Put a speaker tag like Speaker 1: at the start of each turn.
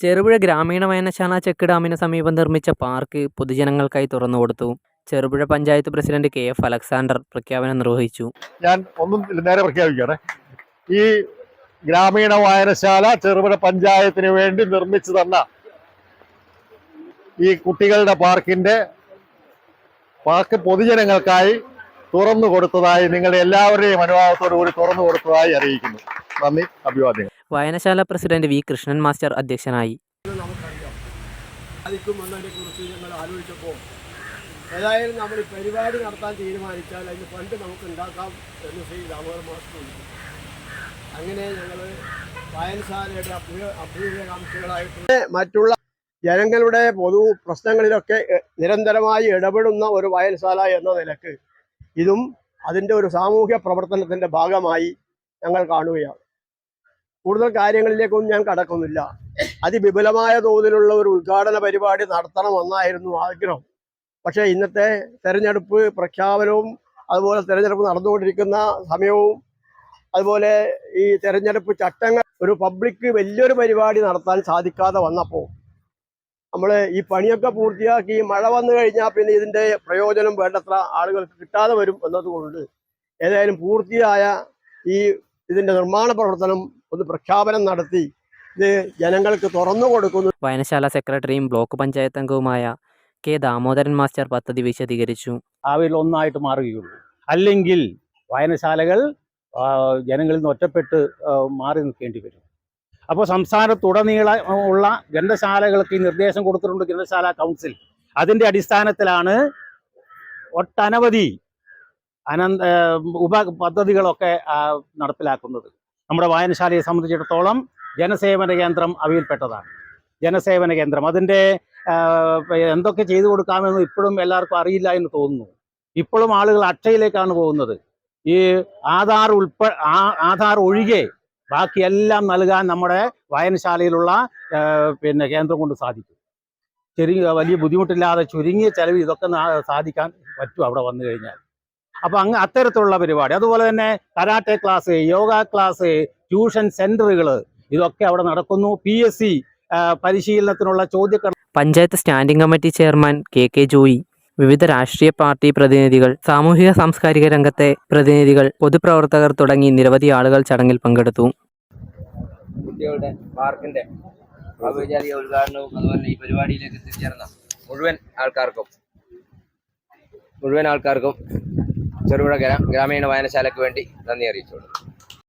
Speaker 1: ചെറുപുഴ ഗ്രാമീണ വായനശാല ചെക്ക് ഡാമിന് സമീപം നിർമ്മിച്ച പാർക്ക് പൊതുജനങ്ങൾക്കായി തുറന്നുകൊടുത്തു Cherupuzha panchayat president K F Alexander പ്രഖ്യാപനം നിർവഹിച്ചു.
Speaker 2: ഞാൻ ഒന്നും നേരെ പ്രഖ്യാപിക്കുകയാണ് ഈ ഗ്രാമീണ വായനശാല ചെറുപുഴ പഞ്ചായത്തിന് വേണ്ടി നിർമ്മിച്ചു തന്ന ഈ കുട്ടികളുടെ പാർക്കിന്റെ പാർക്ക് പൊതുജനങ്ങൾക്കായി തുറന്നു കൊടുത്തതായി നിങ്ങളുടെ എല്ലാവരുടെയും അനുഭാവത്തോടു കൂടി തുറന്നു കൊടുത്തതായി അറിയിക്കുന്നു. നന്ദി അഭിവാദ്യങ്ങൾ.
Speaker 1: വായനശാല പ്രസിഡന്റ് വി. കൃഷ്ണൻ മാസ്റ്റർ അധ്യക്ഷനായി.
Speaker 3: ആലോചിച്ചപ്പോൾ ഏതായാലും നമ്മൾ ഈ പരിപാടി നടത്താൻ തീരുമാനിച്ചാൽ അതിന് ഫണ്ട് നമുക്ക് ഉണ്ടാക്കാം എന്ന് ശ്രീ ദാമോദർ മാസ്റ്റർ അങ്ങനെ ഞങ്ങൾ വായനശാലയുടെ അഭ്യ അഭ്യുദയകാംക്ഷികളായിട്ട് മറ്റുള്ള ജനങ്ങളുടെ പൊതു പ്രശ്നങ്ങളിലൊക്കെ നിരന്തരമായി ഇടപെടുന്ന ഒരു വായനശാല എന്ന നിലയ്ക്ക് ഇതും അതിന്റെ ഒരു സാമൂഹ്യ പ്രവർത്തനത്തിന്റെ ഭാഗമായി ഞങ്ങൾ കാണുകയാണ്. കൂടുതൽ കാര്യങ്ങളിലേക്കൊന്നും ഞാൻ കടക്കുന്നില്ല. അതിവിപുലമായ തോതിലുള്ള ഒരു ഉദ്ഘാടന പരിപാടി നടത്തണമെന്നായിരുന്നു ആഗ്രഹം. പക്ഷേ ഇന്നത്തെ തെരഞ്ഞെടുപ്പ് പ്രഖ്യാപനവും അതുപോലെ തെരഞ്ഞെടുപ്പ് നടന്നുകൊണ്ടിരിക്കുന്ന സമയവും അതുപോലെ ഈ തെരഞ്ഞെടുപ്പ് ചട്ടങ്ങൾ ഒരു പബ്ലിക് വലിയൊരു പരിപാടി നടത്താൻ സാധിക്കാതെ വന്നപ്പോൾ നമ്മൾ ഈ പണിയൊക്കെ പൂർത്തിയാക്കി മഴ വന്നു കഴിഞ്ഞാൽ പിന്നെ ഇതിന്റെ പ്രയോജനം വേണ്ടത്ര ആളുകൾക്ക് കിട്ടാതെ വരും എന്നതുകൊണ്ട് ഏതായാലും പൂർത്തിയായ ഈ ഇതിന്റെ നിർമ്മാണ പ്രവർത്തനം ഒന്ന് പ്രഖ്യാപനം നടത്തി. ഇത് ജനങ്ങൾക്ക് തുറന്നു കൊടുക്കുന്നു.
Speaker 1: വായനശാല സെക്രട്ടറിയും ബ്ലോക്ക് പഞ്ചായത്ത് അംഗവുമായ കെ ദാമോദരൻ മാസ്റ്റർ പദ്ധതി വിശദീകരിച്ചു.
Speaker 4: അവയിൽ ഒന്നായിട്ട് മാറുകയുള്ളൂ. അല്ലെങ്കിൽ വായനശാലകൾ ജനങ്ങളിൽ നിന്ന് ഒറ്റപ്പെട്ട് മാറി നിൽക്കേണ്ടി വരും. അപ്പോൾ സംസ്ഥാനത്തുടനീള ഉള്ള ഗ്രന്ഥശാലകൾക്ക് ഈ നിർദ്ദേശം കൊടുത്തിട്ടുണ്ട് ഗ്രന്ഥശാല കൗൺസിൽ. അതിന്റെ അടിസ്ഥാനത്തിലാണ് ഒട്ടനവധി അനന്ത ഉപ പദ്ധതികളൊക്കെ നടപ്പിലാക്കുന്നത്. നമ്മുടെ വായനശാലയെ സംബന്ധിച്ചിടത്തോളം ജനസേവന കേന്ദ്രം അവയിൽപ്പെട്ടതാണ്. ജനസേവന കേന്ദ്രം. അതിന്റെ എന്തൊക്കെ ചെയ്തു കൊടുക്കാമെന്ന് ഇപ്പോഴും എല്ലാവർക്കും അറിയില്ല എന്ന് തോന്നുന്നു. ഇപ്പോഴും ആളുകൾ അക്ഷയിലേക്കാണ് പോകുന്നത്. ഈ ആധാർ ഉൾപ്പെ ആധാർ ഒഴികെ ബാക്കിയെല്ലാം നൽകാൻ നമ്മുടെ വായനശാലയിലുള്ള പിന്നെ കേന്ദ്രം കൊണ്ട് സാധിക്കും. ചെറിയ വലിയ ബുദ്ധിമുട്ടില്ലാതെ ചുരുങ്ങിയ ചെലവ് ഇതൊക്കെ സാധിക്കാൻ പറ്റും അവിടെ വന്നു കഴിഞ്ഞാൽ. അപ്പൊ അങ്ങ് അത്തരത്തിലുള്ള പരിപാടി. അതുപോലെ തന്നെ karate class yoga class tuition സെന്ററുകൾ ഇതൊക്കെ അവിടെ നടക്കുന്നു. പി എസ് സി പരിശീലനത്തിനുള്ള ചോദ്യം
Speaker 1: panchayat standing committee chairman K K Joy വിവിധ രാഷ്ട്രീയ പാർട്ടി പ്രതിനിധികൾ സാമൂഹിക സാംസ്കാരിക രംഗത്തെ പ്രതിനിധികൾ പൊതുപ്രവർത്തകർ തുടങ്ങി നിരവധി ആളുകൾ ചടങ്ങിൽ പങ്കെടുത്തു.
Speaker 5: കുട്ടികളുടെ പാർക്കിന്റെ ഔപചാരിക ഉദ്ഘാടനവും അതുപോലെ ഈ പരിപാടിയിലേക്ക് എത്തിച്ചേർന്ന മുഴുവൻ ആൾക്കാർക്കും മുഴുവൻ ആൾക്കാർക്കും ചെറുപുഴ ഗ്രാ- ഗ്രാമീണ വായനശാലയ്ക്ക് വേണ്ടി നന്ദി അറിയിച്ചോളൂ